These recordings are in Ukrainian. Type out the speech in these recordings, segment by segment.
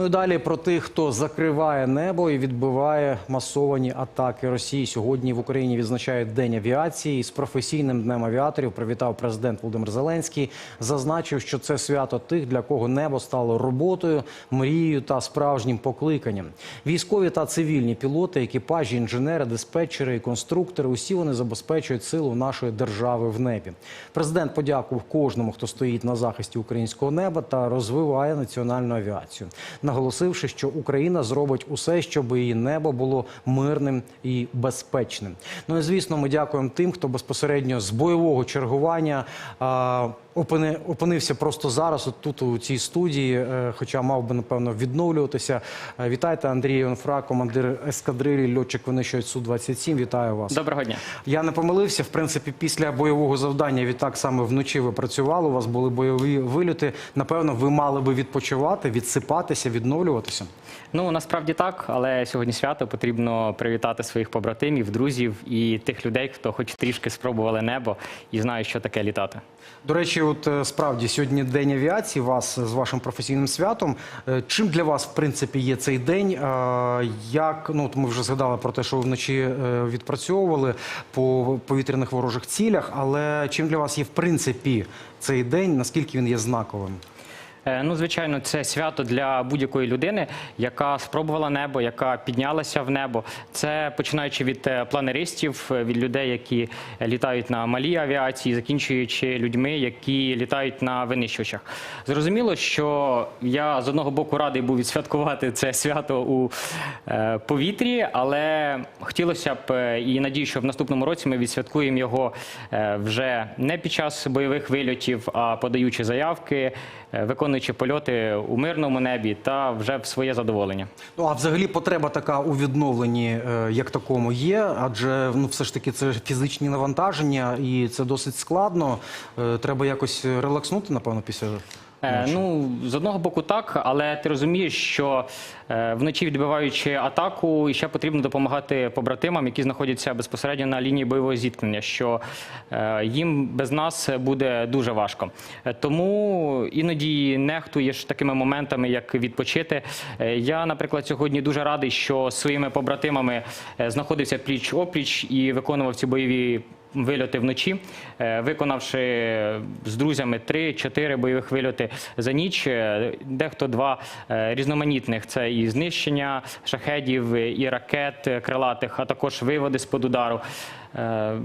Ну і далі про тих, хто закриває небо і відбиває масовані атаки Росії. Сьогодні в Україні відзначають День авіації. З професійним днем авіаторів привітав президент Володимир Зеленський. Зазначив, що це свято тих, для кого небо стало роботою, мрією та справжнім покликанням. Військові та цивільні пілоти, екіпажі, інженери, диспетчери і конструктори усі вони забезпечують силу нашої держави в небі. Президент подякував кожному, хто стоїть на захисті українського неба та розвиває національну авіацію, наголосивши, що Україна зробить усе, щоб її небо було мирним і безпечним. Ну і звісно, ми дякуємо тим, хто безпосередньо з бойового чергування. Опини- Опинився просто зараз, от тут у цій студії, е, хоча мав би напевно відновлюватися. Е, Вітайте, Андрій Онфра, командир ескадрилі, льотчик винищувач су 27 Вітаю вас. Доброго дня. Я не помилився. В принципі, після бойового завдання відтак саме вночі ви працювали. У вас були бойові вильоти. Напевно, ви мали би відпочивати, відсипатися, відновлюватися. Ну насправді так, але сьогодні свято потрібно привітати своїх побратимів, друзів і тих людей, хто хоч трішки спробували небо і знають, що таке літати. До речі, от е, справді сьогодні день авіації. Вас з вашим професійним святом. Е, Чим для вас, в принципі, є цей день? Е, Як ну от ми вже згадали про те, що ви вночі відпрацьовували по повітряних ворожих цілях, але чим для вас є в принципі цей день? Наскільки він є знаковим? Е, Ну, звичайно, це свято для будь-якої людини, яка спробувала небо, яка піднялася в небо. Це починаючи від е, планеристів, е, від людей, які літають на малій авіації, закінчуючи людьми, які літають на винищувачах. Зрозуміло, що я з одного боку радий був відсвяткувати це свято у повітрі, але хотілося б і надію, що в наступному році ми відсвяткуємо його вже не під час бойових вильотів, а подаючи заявки, е, виконуючи польоти у мирному небі та вже в своє задоволення. Ну а взагалі потреба така у відновленні е, як такому є, адже ну все ж таки це фізичні навантаження, і це досить складно. Е, Треба якось релакснути, напевно, після. Е, Ну, з одного боку, так, але ти розумієш, що е, вночі відбиваючи атаку, ще потрібно допомагати побратимам, які знаходяться безпосередньо на лінії бойового зіткнення, що е, їм без нас буде дуже важко. Е, Тому іноді нехтуєш такими моментами, як відпочити. Е, Я, наприклад, сьогодні дуже радий, що своїми побратимами знаходився пліч опліч і виконував ці бойові вильоти вночі, е, виконавши з друзями 3-4 бойових вильоти за ніч. Е, Дехто два е, різноманітних це і знищення шахедів, і ракет крилатих, а також виводи з-под удару. Е,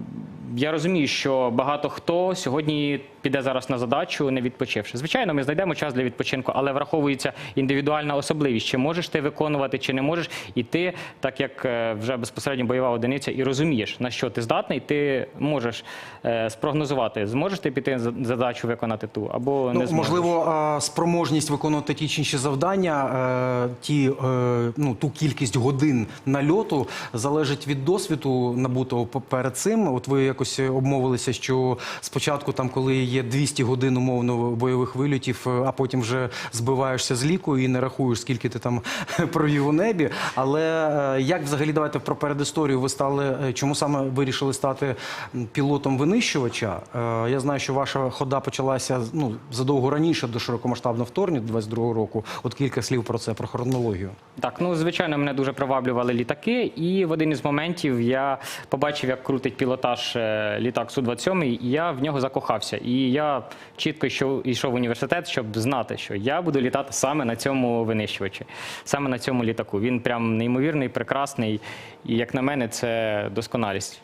Я розумію, що багато хто сьогодні піде зараз на задачу, не відпочивши. Звичайно, ми знайдемо час для відпочинку, але враховується індивідуальна особливість. Чи можеш ти виконувати, чи не можеш, і ти, так як е, вже безпосередньо бойова одиниця, і розумієш, на що ти здатний, ти можеш е, спрогнозувати, зможеш ти піти за- задачу виконати ту або не Ну, зможеш. можливо, спроможність виконувати ті чи інші завдання, ті, ну, ту кількість годин нальоту залежить від досвіду набутого перед цим. От ви якось обмовилися, що спочатку, там, коли є 200 годин умовно бойових вильотів, е, а потім вже збиваєшся з ліку і не рахуєш, скільки ти там провів у небі. Але е, як взагалі давайте про передісторію ви стали, е, чому саме вирішили стати пілотом винищувача? Я знаю, що ваша хода почалася ну, задовго раніше до широкомасштабного вторгнення 22-го року. От кілька слів про це, про хронологію. Так, ну звичайно, мене дуже приваблювали літаки, і в один із моментів я побачив, як крутить пілотаж е, літак Су-27, і я в нього закохався. І я чітко йшов, йшов в університет, щоб знати, що я буду літати саме на цьому винищувачі, саме на цьому літаку. Він прям неймовірний, прекрасний, і як на мене, це досконалість.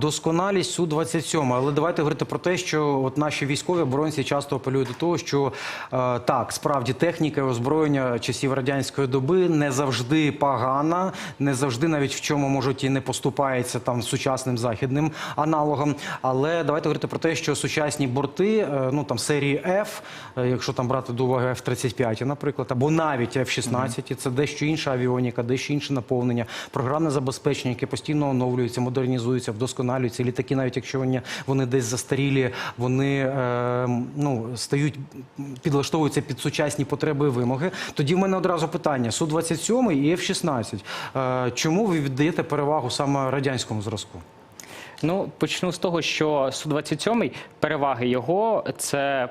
Досконалість Су-27. Але давайте говорити про те, що от наші військові оборонці часто апелюють до того, що е, так, справді техніка і озброєння часів радянської доби не завжди погана, не завжди навіть в чому можуть і не поступається там сучасним західним аналогам. Але давайте говорити про те, що сучасні борти, е, ну там серії F, е, якщо там брати до уваги F-35, наприклад, або навіть F-16, це дещо інша авіоніка, дещо інше наповнення, програмне забезпечення, яке постійно оновлюється, модернізується, вдосконалюється. Літаки, навіть якщо вони, вони десь застарілі, вони е, ну, стають, підлаштовуються під сучасні потреби і вимоги. Тоді в мене одразу питання: Су-27 і F-16. Е, чому ви віддаєте перевагу саме радянському зразку? Ну, почну з того, що Су-27, переваги його це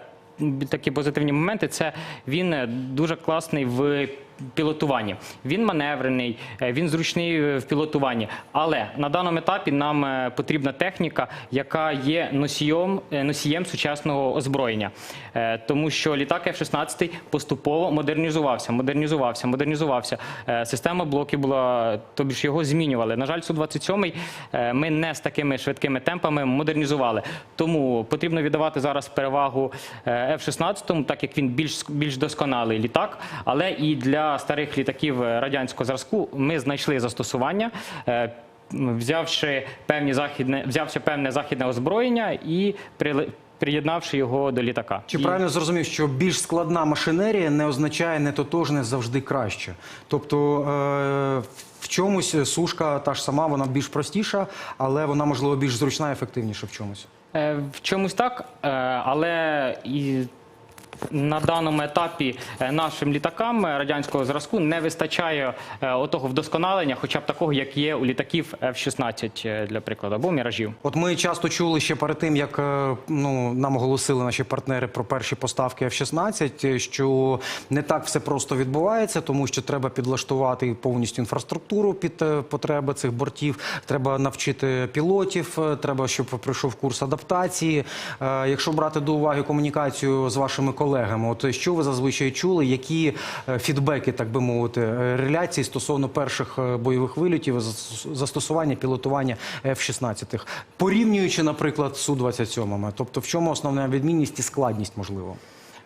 такі позитивні моменти. Це він е, дуже класний в пілотуванні. Він маневрений, е, він зручний в пілотуванні. Але на даному етапі нам е, потрібна техніка, яка є носієм, е, носієм сучасного озброєння. Тому що літак F-16 поступово модернізувався, модернізувався, модернізувався. Система блоків була, тобі ж його змінювали. На жаль, Су-27 е, ми не з такими швидкими темпами модернізували. Тому потрібно віддавати зараз перевагу е, F-16, так як він більш, більш досконалий літак, але і для старих літаків радянського зразку ми знайшли застосування. е, Взявши певні західне, взявши певне західне озброєння і приєднавши його до літака. Чи І- правильно зрозумів, що більш складна машинерія не означає нетотожне завжди краще? Тобто е, в чомусь сушка та ж сама, вона більш простіша, але вона можливо більш зручна і ефективніша в чомусь. Е, В чомусь так, е, але і на даному етапі е, нашим літакам радянського зразку не вистачає е, отого вдосконалення, хоча б такого, як є у літаків F-16, е, для прикладу, або міражів. От ми часто чули ще перед тим, як ну нам оголосили наші партнери про перші поставки F-16, е, що не так все просто відбувається, тому що треба підлаштувати повністю інфраструктуру під потреби цих бортів. Треба навчити пілотів, треба, щоб пройшов курс адаптації. Якщо брати до уваги комунікацію з вашими колегами, от що ви зазвичай чули, які е, фідбеки, так би мовити, е, реляції стосовно перших е, бойових вильотів, застосування пілотування F-16, порівнюючи, наприклад, су 27 Тобто, в чому основна відмінність і складність можливо?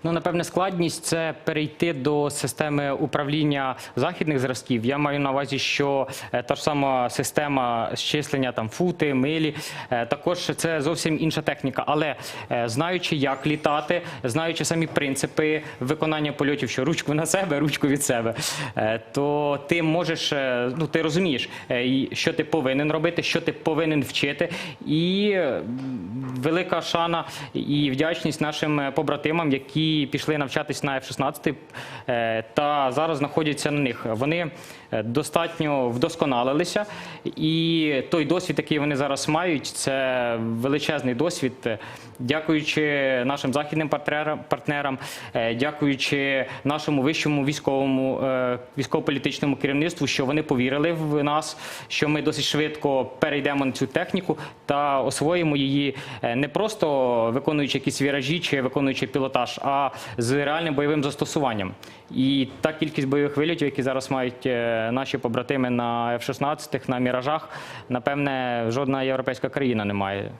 Ну, напевне, складність це перейти до системи управління західних зразків. Я маю на увазі, що е, та ж сама система щислення там фути, милі, е, також це зовсім інша техніка. Але е, знаючи, як літати, знаючи самі принципи виконання польотів, що ручку на себе, ручку від себе, то ти можеш, ну ти розумієш, що ти повинен робити, що ти повинен вчити, і велика шана і вдячність нашим е, побратимам, які пішли навчатись на F-16 е, та зараз знаходяться на них. Вони достатньо вдосконалилися, і той досвід, який вони зараз мають, це величезний досвід. Е, Дякуючи нашим західним партнерам, е, дякуючи нашому вищому військовому е, військово-політичному керівництву, що вони повірили в нас, що ми досить швидко перейдемо на цю техніку та освоїмо її е, не просто виконуючи якісь віражі чи виконуючи пілотаж, а з реальним бойовим застосуванням. І та кількість бойових вильотів, які зараз мають е, наші побратими на F-16, на міражах, напевне, жодна європейська країна не має.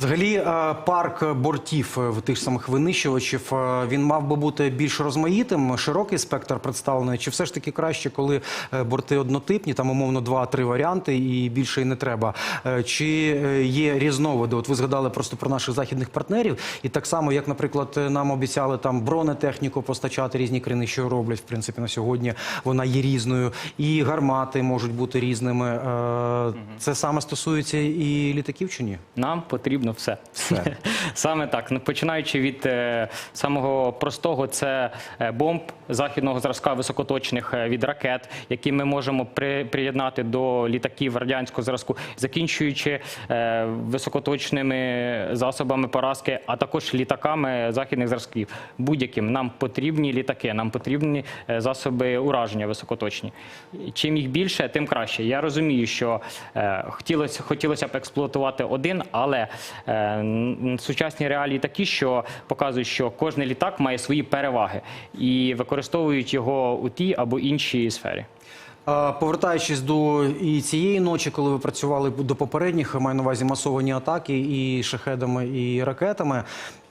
Взагалі, е, парк бортів е, в тих самих винищувачів е, він мав би бути більш розмаїтим, широкий спектр представлений. Чи все ж таки краще, коли борти однотипні, там умовно два-три варіанти, і більше і не треба? Чи є різновиди? От ви згадали просто про наших західних партнерів, і так само, як, наприклад, нам обіцяли там бронетехніку постачати різні країни, що роблять в принципі на сьогодні. Вона є різною, і гармати можуть бути різними. Це саме стосується і літаків чи ні? Нам потрібно все. Все. Саме так. Ну, Починаючи від е, самого простого, це е, бомб західного зразка високоточних е, від ракет, які ми можемо при, приєднати до літаків радянського зразку, закінчуючи високоточними засобами поразки, а також літаками західних зразків. Будь-яким нам потрібні літаки, нам потрібні засоби ураження високоточні. Чим їх більше, тим краще. Я розумію, що хотілося, хотілося б експлуатувати один, але сучасні реалії такі, що показують, що кожен літак має свої переваги і використовують його у тій або іншій сфері. Повертаючись до і цієї ночі, коли ви працювали до попередніх, маю на увазі масовані атаки і шахедами, і ракетами.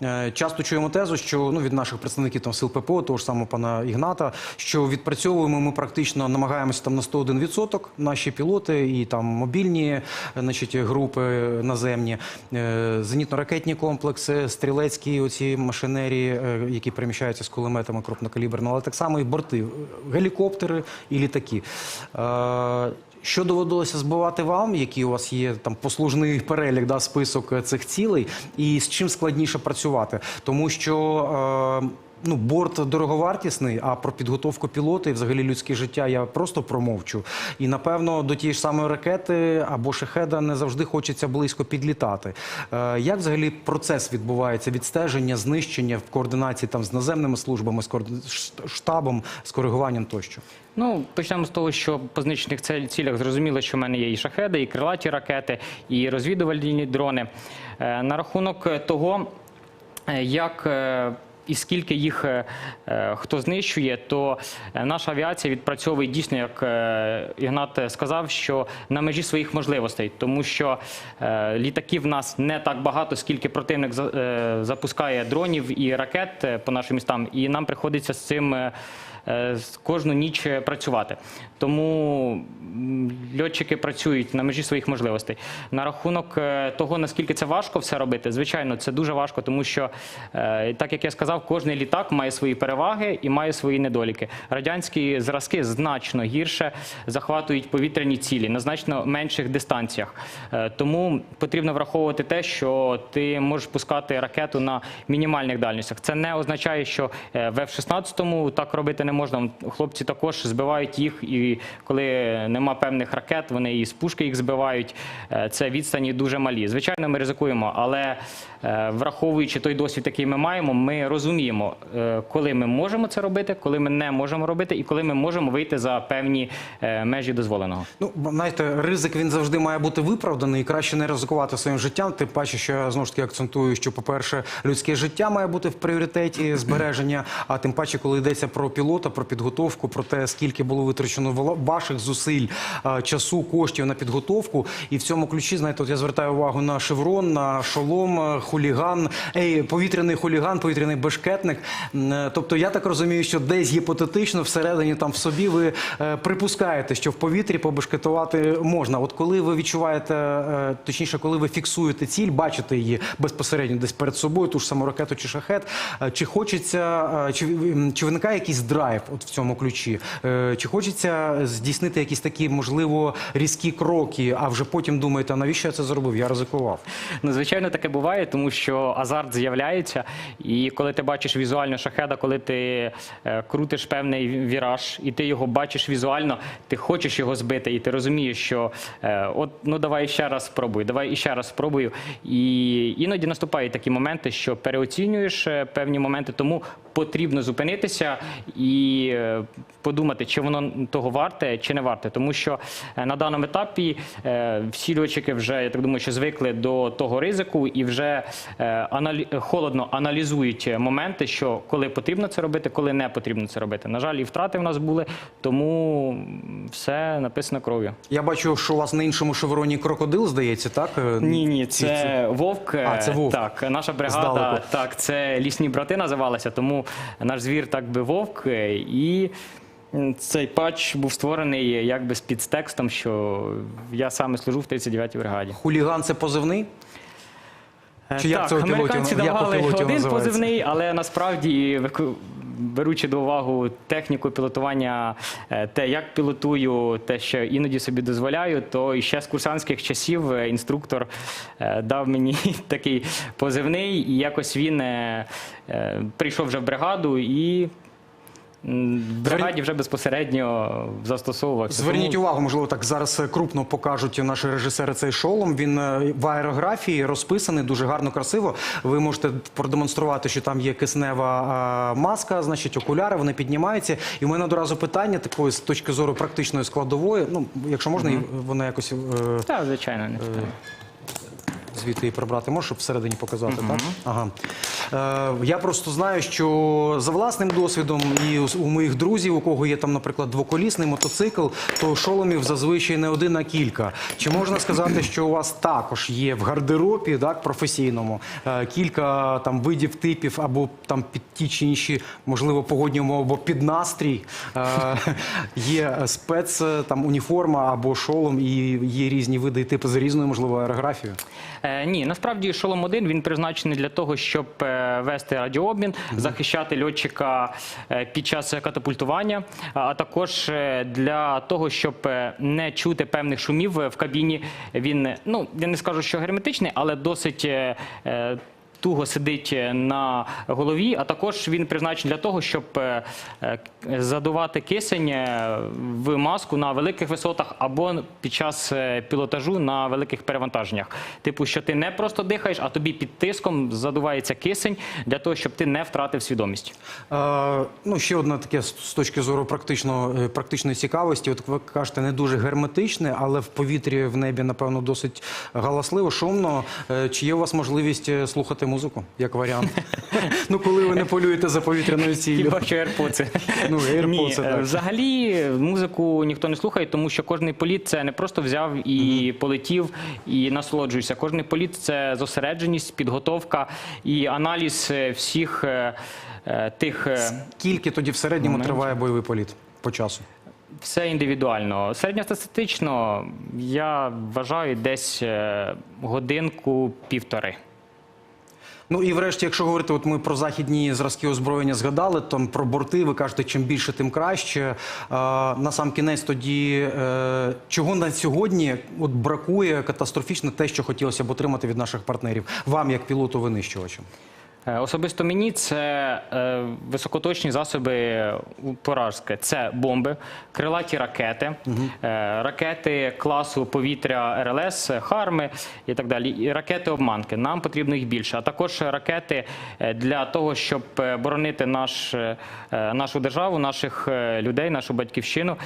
е, Часто чуємо тезу, що ну від наших представників там сил ППО, того ж самого пана Ігната, що відпрацьовуємо ми практично намагаємося там на 101% наші пілоти і там мобільні, е, значить, групи наземні, е, зенітно-ракетні комплекси, стрілецькі оці машинерії, які переміщаються з кулеметами крупнокаліберного, але так само і борти, гелікоптери і літаки. Е, Що доводилося збивати вам? Який у вас є там послужний перелік, да, список е, цих цілей, і з чим складніше працювати? Тому що. Е, Ну, борт дороговартісний, а про підготовку пілота і взагалі людське життя я просто промовчу. І напевно до тієї ж самої ракети або шахеда не завжди хочеться близько підлітати. Е, як взагалі процес відбувається? Відстеження, знищення в координації там з наземними службами, з штабом, з коригуванням тощо? Ну, почнемо з того, що по знищених цілях зрозуміло, що в мене є і шахеди, і крилаті ракети, і розвідувальні дрони. Е, На рахунок того, е, як е, і скільки їх е, е, хто знищує, то е, наша авіація відпрацьовує дійсно, як Ігнат сказав, що на межі своїх можливостей, тому що літаків в нас не так багато, скільки противник запускає дронів і ракет по нашим містам, і нам приходиться з цим. Е, кожну ніч е, працювати. Тому льотчики працюють на межі своїх можливостей. На рахунок е, того, наскільки це важко все робити, звичайно, це дуже важко, тому що, так як я сказав, кожний літак має свої переваги і має свої недоліки. Радянські зразки значно гірше захватують повітряні цілі на значно менших дистанціях. Тому потрібно враховувати те, що ти можеш пускати ракету на мінімальних дальностях. Це не означає, що в F-16 так робити не можна. Хлопці також збивають їх, і коли нема певних ракет, вони і з пушки їх збивають. Е, Це відстані дуже малі. Звичайно, ми ризикуємо, але е, враховуючи той досвід, який ми маємо, ми розуміємо, е, коли ми можемо це робити, коли ми не можемо робити, і коли ми можемо вийти за певні межі дозволеного. Ну, знаєте, ризик він завжди має бути виправданий і краще не ризикувати своїм життям. Тим паче, що я знову ж таки акцентую, що, по-перше, людське життя має бути в пріоритеті збереження. А тим паче, коли йдеться про пілота, про підготовку, про те, скільки було витрачено ваших зусиль, часу, коштів на підготовку. І в цьому ключі, знаєте, от я звертаю увагу на шеврон, на шолом, е, хуліган, ей, повітряний хуліган, повітряний бешкетник. Е, Тобто, я так розумію, що десь гіпотетично всередині там в собі ви е, припускаєте, що в повітрі побешкетувати можна. От коли ви відчуваєте, точніше, коли ви фіксуєте ціль, бачите її безпосередньо десь перед собою, ту ж саму ракету чи шахет, чи хочеться, чи, чи виникає якийсь драйв от в цьому ключі? Е, Чи хочеться здійснити якісь такі, можливо, різкі кроки, а вже потім думаєте, навіщо я це зробив? Я ризикував. Ну, звичайно, таке буває, тому що азарт з'являється. І коли ти бачиш візуально шахеда, коли ти е, крутиш певний віраж, і ти його бачиш візуально, ти хочеш його збити, і ти розумієш, що е, от ну давай ще раз спробуй, давай іще раз спробую. І іноді наступають такі моменти, що переоцінюєш певні моменти, тому потрібно зупинитися і е, подумати, чи воно того варте, чи не варте. Тому що е, на даному етапі е, всі льотчики вже, я так думаю, що звикли до того ризику і вже холодно аналізують моменти, що коли потрібно це робити, коли не потрібно це робити. На жаль, і втрати в нас були, тому все написано кров'ю. Я бачу, що у вас на іншому шевроні крокодил, здається, так? Ні, ні, це вовк. А, це вовк. Так, наша бригада, Здалеку. так, це лісні брати називалися, тому наш звір так би вовк. Е, І цей патч був створений якби з підтекстом, що я саме служу в 39-й бригаді. Хуліган це позивний? Чи як так, це пілотів- американці як давали пілотів один називається? позивний, але насправді беручи до уваги техніку пілотування, е, те, як пілотую, те, що іноді собі дозволяю, то ще з курсантських часів е, інструктор е, дав мені такий позивний, і якось він е, е, прийшов вже в бригаду і. В бригаді вже безпосередньо застосовувався. Зверніть Тому- увагу, можливо, так зараз е, крупно покажуть наші режисери цей шолом. Він е, в аерографії розписаний дуже гарно, красиво. Ви можете продемонструвати, що там є киснева е, маска, значить окуляри, вони піднімаються. І в мене одразу питання такої з точки зору практичної складової. Ну, якщо можна, і воно якось. е, Так, звичайно, не питання. звідти її прибрати можеш, щоб всередині показати, так? Ага. Е, я просто знаю, що за власним досвідом і у, моїх друзів, у кого є там, наприклад, двоколісний мотоцикл, то шоломів зазвичай не один, а кілька. Чи можна сказати, що у вас також є в гардеробі, так, професійному, е, кілька там видів типів або там під ті чи інші, можливо, погодні умови або під настрій. Е, є спец там уніформа або шолом, і є різні види і типи з різною, можливо, аерографією. Ні, насправді шолом 1 він призначений для того, щоб вести радіообмін, захищати льотчика е, під час катапультування, а- також е, для того, щоб е, не чути певних шумів в кабіні. Він, ну я не скажу, що герметичний, але досить. Е, е, туго сидить на голові, а також він призначений для того, щоб е, е, задувати кисень е, в маску на великих висотах або під час е, пілотажу на великих перевантаженнях. Типу, що ти не просто дихаєш, а тобі під тиском задувається кисень для того, щоб ти не втратив свідомість. Е, ну, ще одне таке з точки зору практично, е, практичної цікавості. От ви кажете, не дуже герметичне, але в повітрі в небі, напевно, досить галасливо, шумно. Е, Чи є у вас можливість е, слухати музику, як варіант? ну, коли ви не полюєте за повітряною ціллю. Хіба що AirPods. Ну, AirPods, так. взагалі музику ніхто не слухає, тому що кожний політ це не просто взяв і полетів і насолоджуєшся. Кожний політ це зосередженість, підготовка і аналіз е, всіх е, е, тих. Скільки тоді в середньому Моментів. триває бойовий політ по часу? Все індивідуально. Середньостатистично я вважаю десь е, годинку півтори. Ну і врешті, якщо говорити, от ми про західні зразки озброєння згадали, там про борти, ви кажете, чим більше, тим краще. Е, на сам кінець тоді, е, чого на сьогодні от бракує катастрофічно те, що хотілося б отримати від наших партнерів, вам як пілоту винищувачам? Е, Особисто мені це е, високоточні засоби поражки. Це бомби, крилаті ракети, е, ракети класу повітря РЛС, Харми і так далі. І ракети обманки. Нам потрібно їх більше. А також ракети для того, щоб боронити наш, нашу державу, наших людей, нашу батьківщину.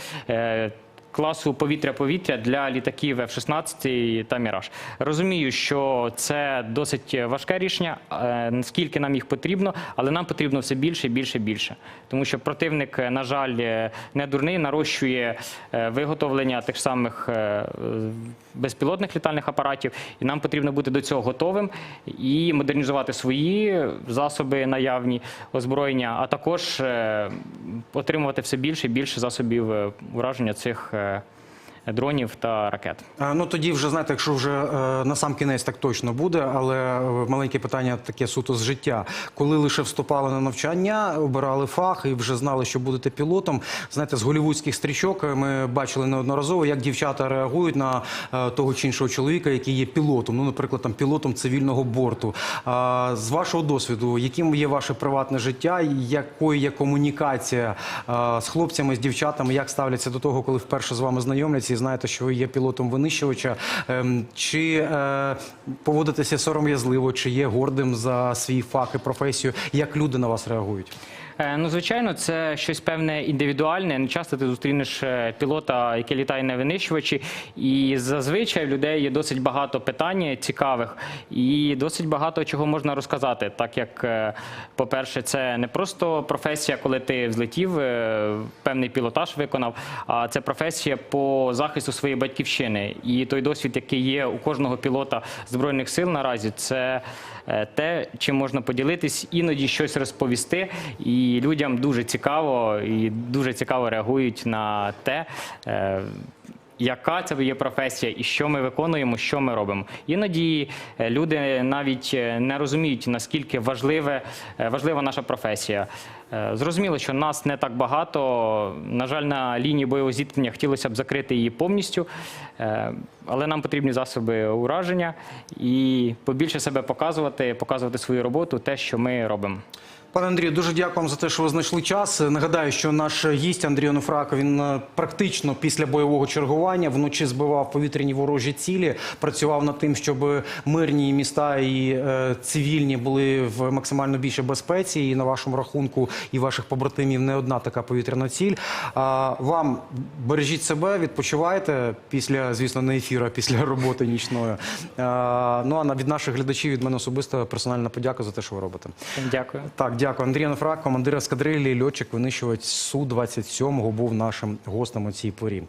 Класу повітря-повітря для літаків F-16 та Міраж. Розумію, що це досить важке рішення, е, наскільки нам їх потрібно, але нам потрібно все більше, більше, більше. Тому що противник, на жаль, е, не дурний, нарощує е, виготовлення тих самих безпілотних літальних апаратів, і нам потрібно бути до цього готовим і модернізувати свої засоби наявні озброєння, а також отримувати все більше і більше засобів ураження цих е, дронів та ракет. Ну тоді вже знаєте, якщо вже е, на сам кінець так точно буде, але е, маленьке питання таке суто з життя. Коли лише вступали на навчання, обирали фах і вже знали, що будете пілотом. Знаєте, з голівудських стрічок е, ми бачили неодноразово, як дівчата реагують на того чи іншого чоловіка, який є пілотом. Ну, наприклад, там пілотом цивільного борту. З вашого досвіду, яким є ваше приватне життя, якою є комунікація з хлопцями, з дівчатами, як ставляться до того, коли вперше з вами знайомляться і знаєте, що ви є пілотом винищувача, Ем, чи е, поводитеся сором'язливо, чи є гордим за свій фах і професію, як люди на вас реагують? Е, Ну, звичайно, це щось певне індивідуальне. Не часто ти зустрінеш е, пілота, який літає на винищувачі. І зазвичай в людей є досить багато питань цікавих і досить багато чого можна розказати. Так як, е, по-перше, це не просто професія, коли ти взлетів, певний пілотаж виконав, а це професія по захисту своєї батьківщини. І той досвід, який є у кожного пілота збройних сил наразі, це те, чим можна поділитись, іноді щось розповісти. І людям дуже цікаво і дуже цікаво реагують на те. е, Яка це є професія, і що ми виконуємо, що ми робимо? Іноді е, люди навіть е, не розуміють наскільки важливе, важлива наша професія. Зрозуміло, що нас не так багато. На жаль, на лінії бойового зіткнення хотілося б закрити її повністю, але нам потрібні засоби ураження і побільше себе показувати, показувати свою роботу, те, що ми робимо. Пане Андрію, дуже дякую вам за те, що ви знайшли час. Нагадаю, що наш гість Андрій Онуфраков, він е, практично після бойового чергування вночі збивав повітряні ворожі цілі, працював над тим, щоб мирні міста і е, цивільні були в максимально більшій безпеці. І на вашому рахунку і ваших побратимів не одна така повітряна ціль. Вам бережіть себе, відпочивайте після, звісно, не ефіру, а після роботи нічної. Ну а від наших глядачів від мене особисто персональна подяка за те, що ви робите. Дякую. Так, дякую. Андрій Анофрак, командир ескадрилі, льотчик, винищувач Су-27 був нашим гостем у цій порі.